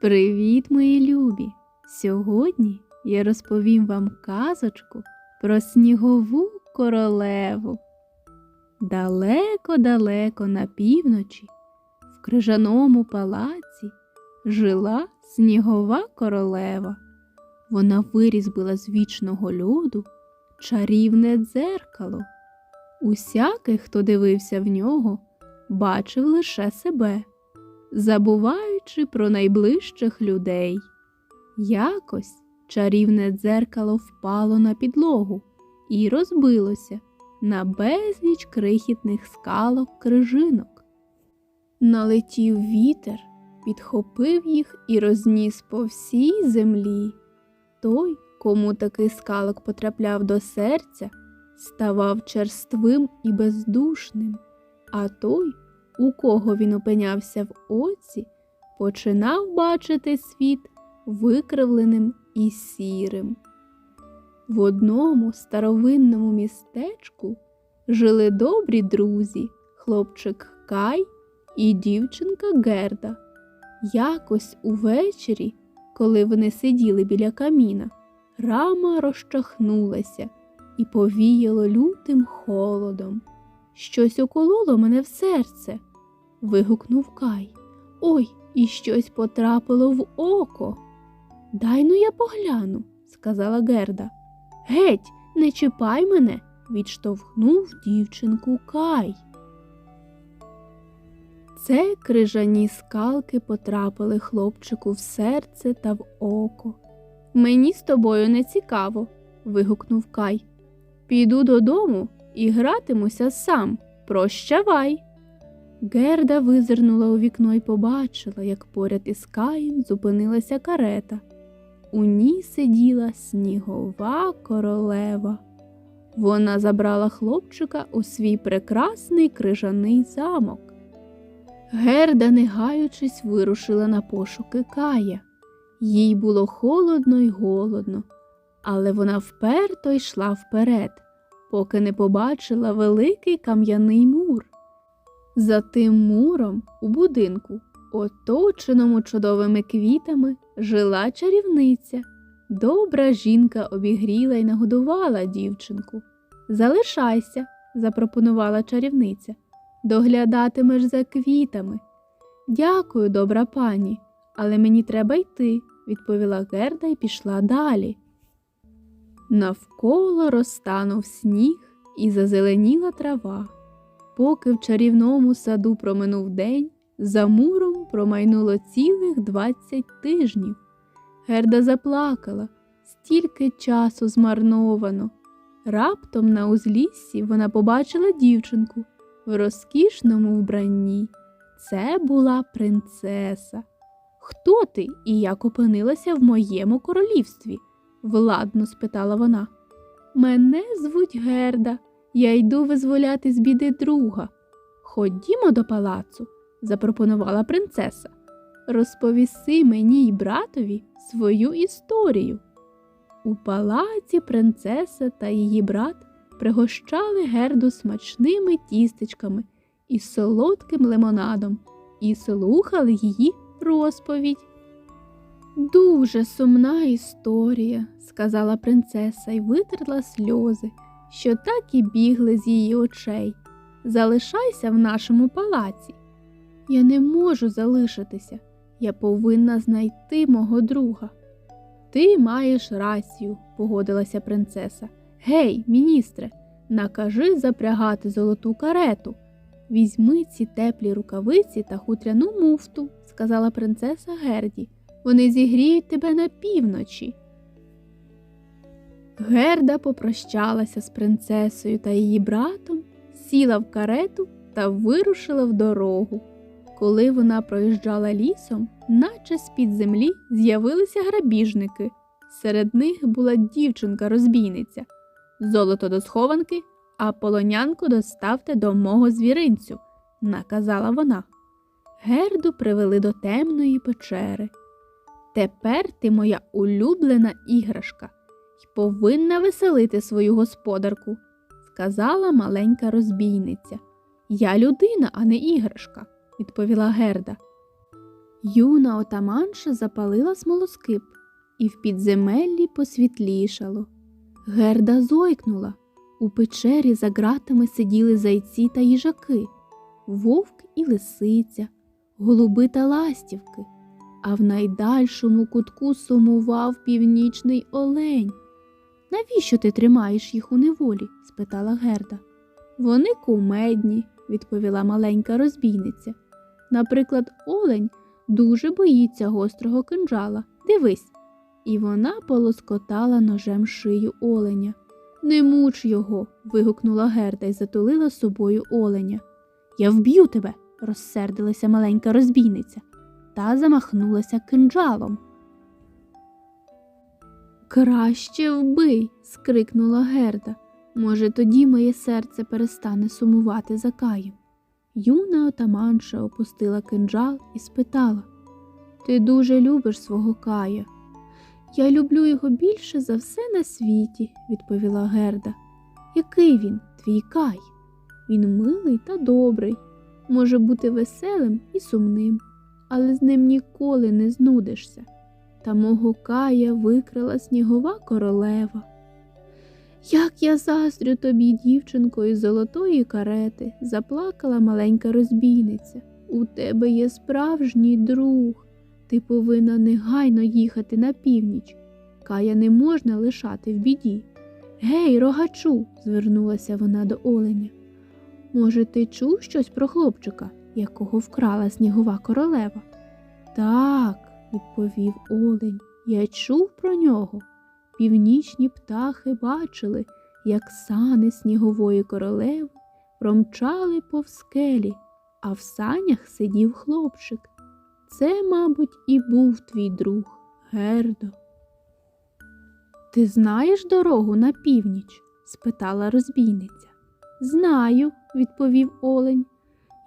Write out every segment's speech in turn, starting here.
Привіт, мої любі! Сьогодні я розповім вам казочку про снігову королеву. Далеко-далеко на півночі, в крижаному палаці, жила снігова королева. Вона вирізбила з вічного льоду чарівне дзеркало. Усякий, хто дивився в нього, бачив лише себе забуваючи про найближчих людей. Якось чарівне дзеркало впало на підлогу і розбилося на безліч крихітних скалок крижинок. Налетів вітер, підхопив їх і розніс по всій землі. Той, кому такий скалок потрапляв до серця, ставав черствим і бездушним, а той, у кого він опинявся в оці, починав бачити світ викривленим і сірим. В одному старовинному містечку жили добрі друзі, хлопчик Кай і дівчинка Герда. Якось увечері, коли вони сиділи біля каміна, рама розчахнулася і повіяло лютим холодом. Щось окололо мене в серце, вигукнув Кай. Ой, і щось потрапило в око. Дай ну я погляну, сказала Герда. Геть, не чіпай мене, відштовхнув дівчинку Кай. Це крижані скалки потрапили хлопчику в серце та в око. Мені з тобою не цікаво, вигукнув Кай. Піду додому і гратимуся сам. Прощавай. Герда визирнула у вікно і побачила, як поряд із Каєм зупинилася карета. У ній сиділа снігова королева. Вона забрала хлопчика у свій прекрасний крижаний замок. Герда, не гаючись, вирушила на пошуки Кая. Їй було холодно й голодно, але вона вперто йшла вперед поки не побачила великий кам'яний мур. За тим муром у будинку, оточеному чудовими квітами, жила чарівниця. Добра жінка обігріла й нагодувала дівчинку. Залишайся, запропонувала чарівниця. Доглядатимеш за квітами. Дякую, добра пані, але мені треба йти, відповіла Герда і пішла далі. Навколо розтанув сніг і зазеленіла трава. Поки в чарівному саду проминув день, за муром промайнуло цілих двадцять тижнів. Герда заплакала, стільки часу змарновано. Раптом на узліссі вона побачила дівчинку в розкішному вбранні. Це була принцеса. Хто ти і як опинилася в моєму королівстві? владно спитала вона. Мене звуть Герда, я йду визволяти з біди друга. Ходімо до палацу, запропонувала принцеса. Розповіси мені й братові свою історію. У палаці принцеса та її брат пригощали герду смачними тістечками і солодким лимонадом і слухали її розповідь. Дуже сумна історія, сказала принцеса і витерла сльози, що так і бігли з її очей. Залишайся в нашому палаці. Я не можу залишитися. Я повинна знайти мого друга. Ти маєш рацію, погодилася принцеса. Гей, міністре, накажи запрягати золоту карету. Візьми ці теплі рукавиці та хутряну муфту, сказала принцеса Герді. Вони зігріють тебе на півночі. Герда попрощалася з принцесою та її братом, сіла в карету та вирушила в дорогу. Коли вона проїжджала лісом, наче з-під землі з'явилися грабіжники. Серед них була дівчинка-розбійниця. Золото до схованки, а полонянку доставте до мого звіринцю, наказала вона. Герду привели до темної печери. Тепер ти моя улюблена іграшка повинна веселити свою господарку, сказала маленька розбійниця. Я людина, а не іграшка, відповіла Герда. Юна отаманша запалила смолоскип, і в підземеллі посвітлішало. Герда зойкнула. У печері за ґратами сиділи зайці та їжаки, вовк і лисиця, голуби та ластівки, а в найдальшому кутку сумував північний олень. Навіщо ти тримаєш їх у неволі? спитала Герда. Вони кумедні, відповіла маленька розбійниця. Наприклад, олень дуже боїться гострого кинджала. Дивись. І вона полоскотала ножем шию оленя. Не муч його. вигукнула Герда і затулила собою оленя. Я вб'ю тебе, розсердилася маленька розбійниця та замахнулася кинджалом. Краще вбий. скрикнула Герда. Може, тоді моє серце перестане сумувати за Каєм. Юна отаманша опустила кинджал і спитала Ти дуже любиш свого Кая. Я люблю його більше за все на світі, відповіла Герда. Який він, твій Кай? Він милий та добрий, може бути веселим і сумним, але з ним ніколи не знудишся. Та мого Кая викрила снігова королева. Як я заздрю тобі, дівчинко, із золотої карети, заплакала маленька розбійниця. У тебе є справжній друг. Ти повинна негайно їхати на північ. Кая не можна лишати в біді. Гей, рогачу, звернулася вона до оленя. Може, ти чув щось про хлопчика, якого вкрала снігова королева? Так, відповів олень, я чув про нього. Північні птахи бачили, як сани снігової королеви промчали повз скелі, а в санях сидів хлопчик. Це, мабуть, і був твій друг Гердо. Ти знаєш дорогу на північ? спитала розбійниця. Знаю, відповів олень.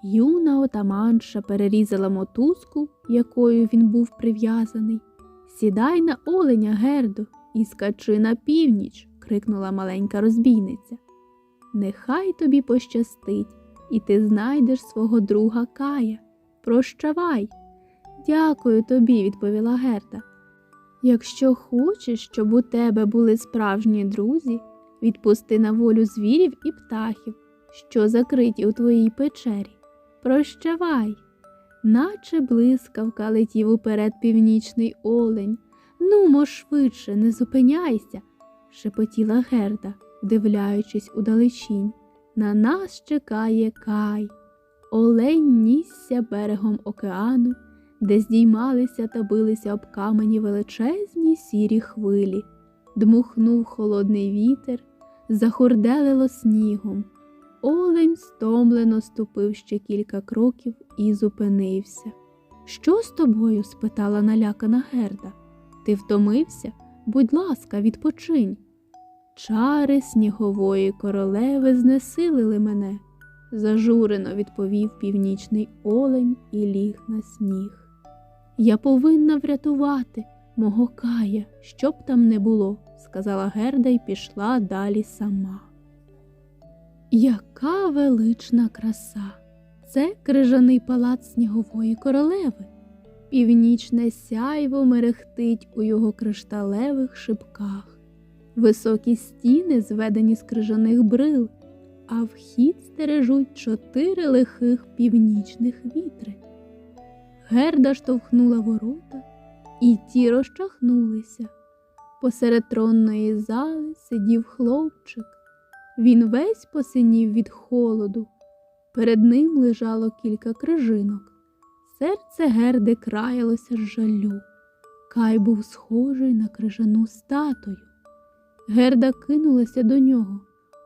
Юна отаманша перерізала мотузку, якою він був прив'язаний. Сідай на оленя, Гердо, і скачи на північ, крикнула маленька розбійниця. Нехай тобі пощастить, і ти знайдеш свого друга Кая. Прощавай. Дякую тобі, відповіла Герда. Якщо хочеш, щоб у тебе були справжні друзі, відпусти на волю звірів і птахів, що закриті у твоїй печері. Прощавай, наче блискавка летів уперед північний олень. Нумо швидше, не зупиняйся, шепотіла Герда, вдивляючись у далечінь. На нас чекає кай. Олень нісся берегом океану, де здіймалися та билися об камені величезні сірі хвилі, дмухнув холодний вітер, захурделило снігом. Олень стомлено ступив ще кілька кроків і зупинився. Що з тобою? спитала налякана Герда. Ти втомився? Будь ласка, відпочинь. Чари снігової королеви знесилили мене, зажурено відповів північний олень і ліг на сніг. Я повинна врятувати мого кая, що б там не було, сказала Герда і пішла далі сама. Яка велична краса! Це крижаний палац снігової королеви. Північне сяйво мерехтить у його кришталевих шибках, високі стіни зведені з крижаних брил, а вхід стережуть чотири лихих північних вітри. Герда штовхнула ворота, і ті розчахнулися. Посеред тронної зали сидів хлопчик. Він весь посинів від холоду. Перед ним лежало кілька крижинок. Серце Герди краялося з жалю. Кай був схожий на крижану статую. Герда кинулася до нього.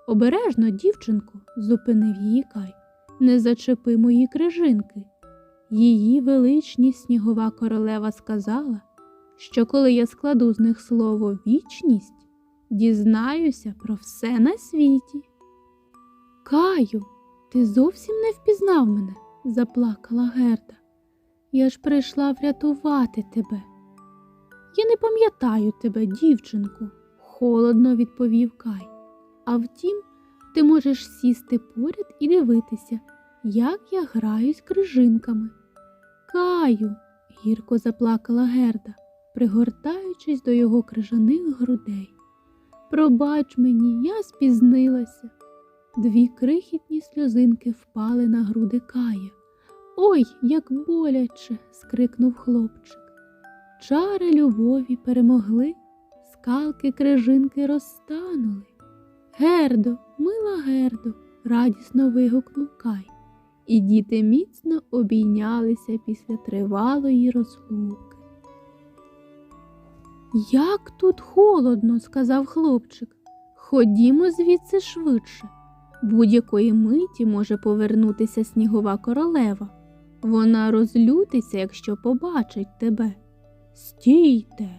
Обережно, дівчинку, зупинив її Кай. Не зачепи мої крижинки. Її величність снігова королева сказала, що коли я складу з них слово вічність, дізнаюся про все на світі. Каю, ти зовсім не впізнав мене, заплакала Герда. Я ж прийшла врятувати тебе. Я не пам'ятаю тебе, дівчинку, холодно відповів Кай. А втім, ти можеш сісти поряд і дивитися, як я граю з крижинками. Каю, гірко заплакала Герда, пригортаючись до його крижаних грудей. Пробач мені, я спізнилася. Дві крихітні сльозинки впали на груди Кая. Ой, як боляче. скрикнув хлопчик. Чари любові перемогли, скалки крижинки розтанули. Гердо, мила Гердо, радісно вигукнув Кай, і діти міцно обійнялися після тривалої розлуки. Як тут холодно, сказав хлопчик. Ходімо звідси швидше. Будь-якої миті може повернутися снігова королева. Вона розлютиться, якщо побачить тебе. Стійте,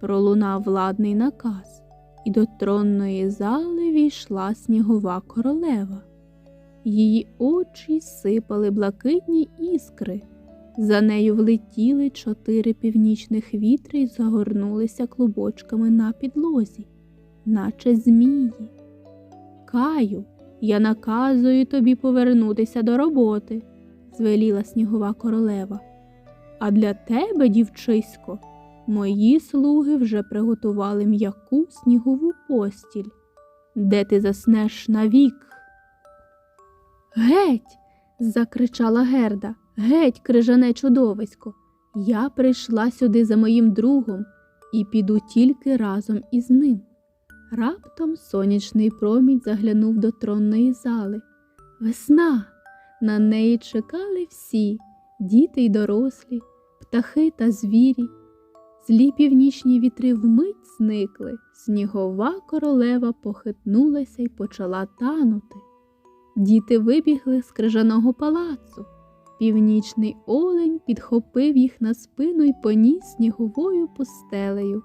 пролунав владний наказ, і до тронної зали війшла снігова королева. Її очі сипали блакитні іскри. За нею влетіли чотири північних вітри й загорнулися клубочками на підлозі, наче змії. Каю, я наказую тобі повернутися до роботи, звеліла снігова королева. А для тебе, дівчисько, мої слуги вже приготували м'яку снігову постіль, де ти заснеш навік. Геть. закричала Герда. Геть, крижане чудовисько. Я прийшла сюди за моїм другом і піду тільки разом із ним. Раптом сонячний промінь заглянув до тронної зали. Весна. На неї чекали всі діти й дорослі, птахи та звірі. Злі північні вітри вмить зникли, снігова королева похитнулася й почала танути. Діти вибігли з крижаного палацу. Північний олень підхопив їх на спину й поніс сніговою пустелею,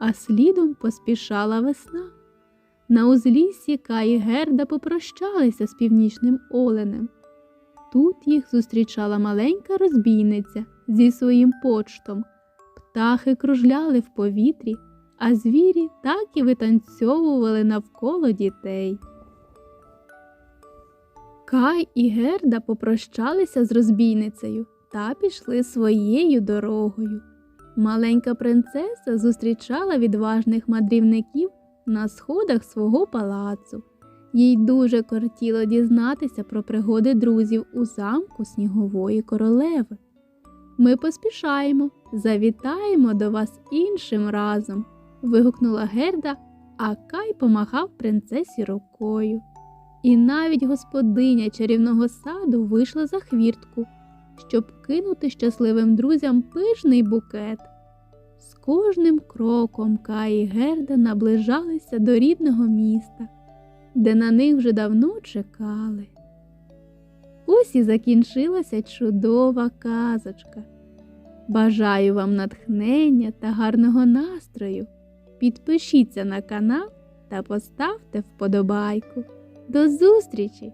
а слідом поспішала весна. На узліссі Кай і Герда попрощалися з північним оленем. Тут їх зустрічала маленька розбійниця зі своїм почтом. Птахи кружляли в повітрі, а звірі так і витанцьовували навколо дітей. Кай і Герда попрощалися з розбійницею та пішли своєю дорогою. Маленька принцеса зустрічала відважних мандрівників на сходах свого палацу. Їй дуже кортіло дізнатися про пригоди друзів у замку снігової королеви. Ми поспішаємо, завітаємо до вас іншим разом. вигукнула Герда, а Кай помахав принцесі рукою. І навіть господиня чарівного саду вийшла за хвіртку, щоб кинути щасливим друзям пишний букет. З кожним кроком Кай і Герда наближалися до рідного міста, де на них вже давно чекали. Ось і закінчилася чудова казочка. Бажаю вам натхнення та гарного настрою. Підпишіться на канал та поставте вподобайку. До зустрічі!